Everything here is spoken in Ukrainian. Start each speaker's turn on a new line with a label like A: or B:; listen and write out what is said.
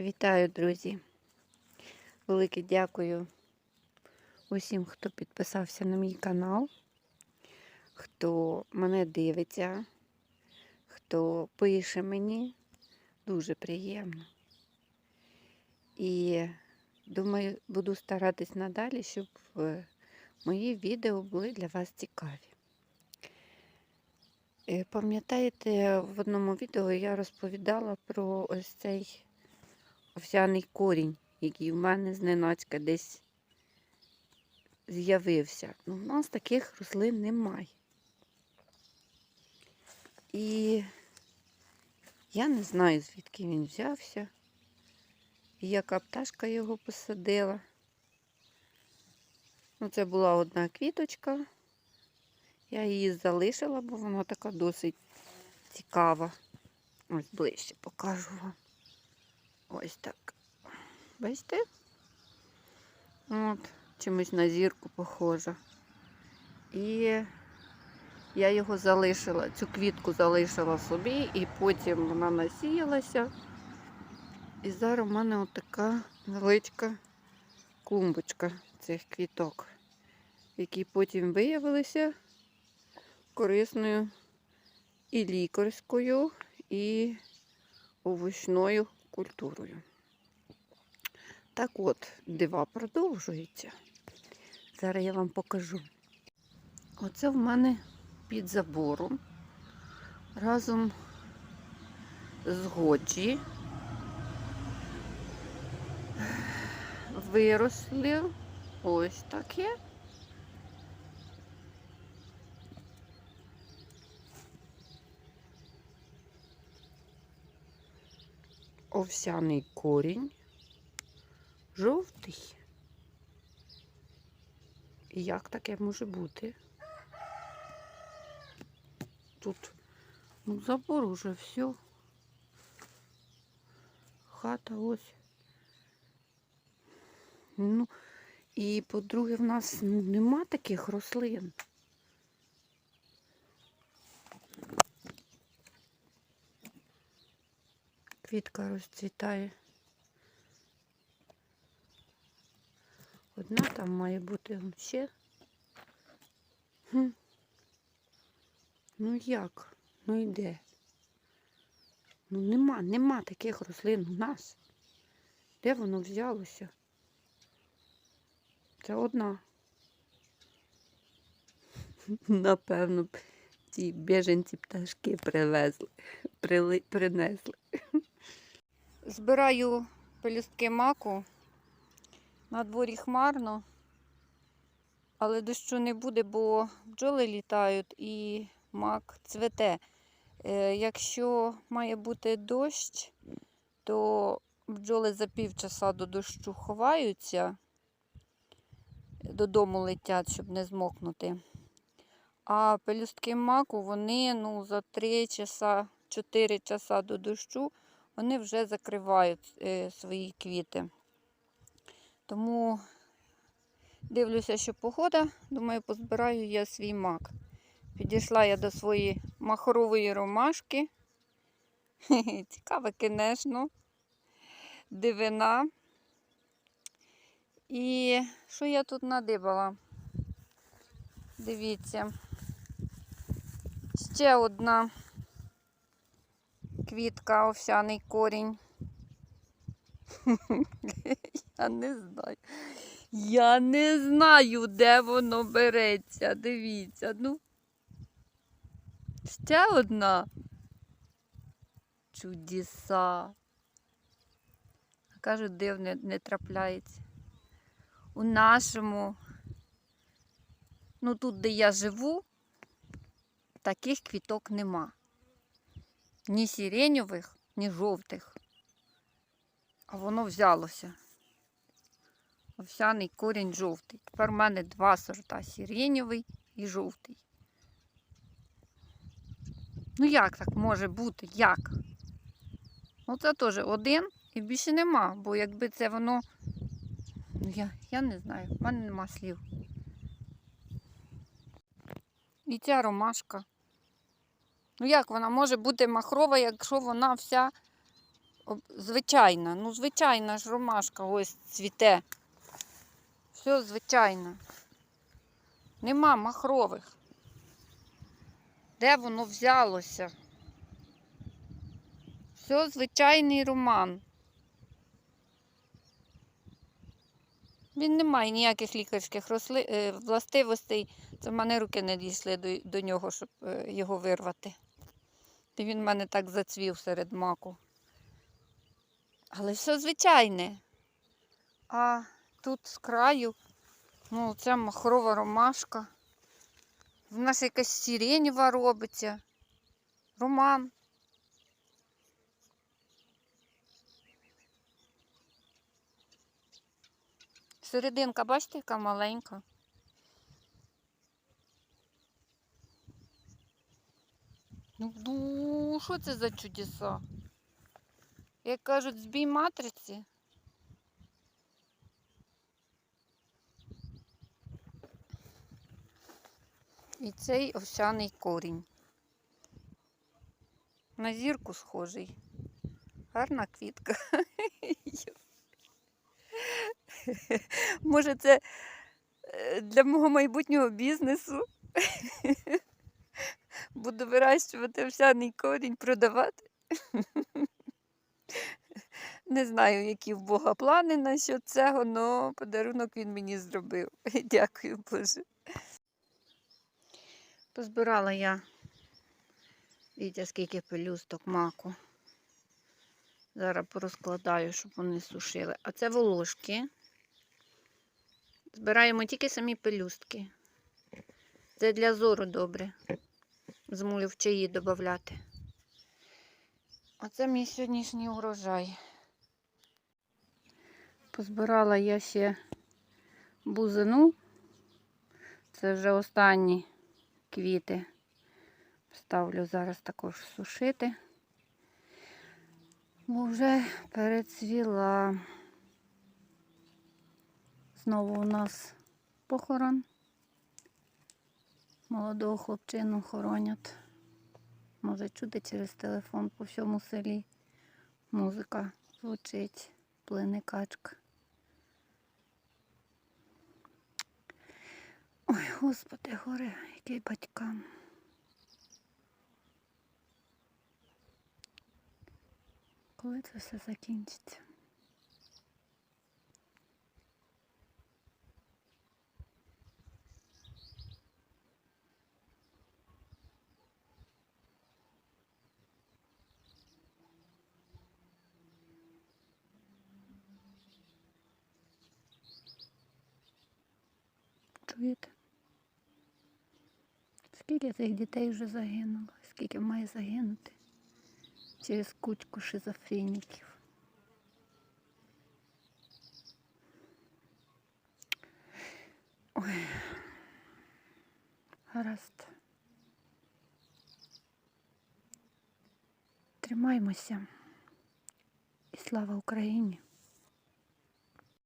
A: Вітаю, друзі! Велике дякую усім, хто підписався на мій канал, хто мене дивиться, хто пише мені. Дуже приємно. І думаю, буду старатись надалі, щоб е, мої відео були для вас цікаві. Е, Пам'ятаєте, в одному відео я розповідала про ось цей овсяний корінь, який в мене зненацька десь з'явився. Ну, в нас таких рослин немає. І я не знаю, звідки він взявся, і яка пташка його посадила. Ну, це була одна квіточка. Я її залишила, бо вона така досить цікава. Ось ближче покажу вам. Ось так. Бачите? От, чимось на зірку похожа. І я його залишила, цю квітку залишила собі, і потім вона насіялася. І зараз в мене отака величка клумбочка цих квіток, які потім виявилися корисною і лікарською, і овочною культурою. Так от, дива продовжуються. Зараз я вам покажу. Оце в мене під забором разом з годжі виросли ось таке. Овсяний корінь жовтий. І як таке може бути? Тут ну, забор уже все. Хата ось. Ну, і по-друге, в нас ну, нема таких рослин. Квітка розцвітає. Одна там має бути ще. Ну як? Ну йде. Ну нема, нема таких рослин у нас. Де воно взялося? Це одна. Напевно, ці біженці пташки привезли, прили, принесли. Збираю пелюстки маку. На дворі хмарно, але дощу не буде, бо бджоли літають і мак цвете. Е, якщо має бути дощ, то бджоли за півчаса до дощу ховаються, додому летять, щоб не змокнути. А пелюстки маку, вони ну, за 3 часа, 4 часа до дощу, вони вже закривають е, свої квіти. Тому дивлюся, що погода. Думаю, позбираю я свій мак. Підійшла я до своєї махрової ромашки. Цікаве, звісно, дивина. І що я тут надибала? Дивіться. Ще одна квітка, овсяний корінь. Я не знаю. Я не знаю, де воно береться. Дивіться, ну. Ще одна. Чудеса. Кажуть, див не, не трапляється. У нашому, ну тут, де я живу, таких квіток нема. Ні сиреньових, ні жовтих. А воно взялося. Овсяний корінь жовтий. Тепер в мене два сорта сиренєвий і жовтий. Ну як так може бути? Як? Ну це теж один і більше нема, бо якби це воно. Ну я, я не знаю, в мене нема слів. І ця ромашка. Ну як вона може бути махрова, якщо вона вся Звичайна, ну звичайна ж ромашка ось цвіте. Все звичайно. Нема махрових. Де воно взялося? Все звичайний роман. Він не має ніяких лікарських е, властивостей. Це в мене руки не дійшли до, до нього, щоб е, його вирвати. І він в мене так зацвів серед маку. Але все звичайне. А тут з краю, ну, ця махрова ромашка. В нас якась сиренєва робиться. Роман. Серединка, бачите, яка маленька. Ну, що це за чудеса? Як кажуть, збій матриці. І цей овсяний корінь. На зірку схожий. Гарна квітка. Може, це е, для мого майбутнього бізнесу. Буду вирощувати овсяний корінь, продавати. Не знаю, які в Бога плани насчет цього, але подарунок він мені зробив. Дякую, Боже. Позбирала я, дивіться, скільки пелюсток маку. Зараз порозкладаю, щоб вони сушили. А це волошки. Збираємо тільки самі пелюстки. Це для зору добре. Змулю в чаї додати. Оце мій сьогоднішній урожай. Позбирала я ще бузину. Це вже останні квіти. Ставлю зараз також сушити. Бо вже перецвіла. Знову у нас похорон. Молодого хлопчину хоронять. Може чути через телефон по всьому селі. Музика звучить, плине качка. Ой, господи, горе, який батькам. Коли це все закінчиться? Чуєте? Скільки цих дітей вже загинуло? Скільки має загинути через кучку шизофреніків? Ой. Гаразд. Тримаймося. І слава Україні!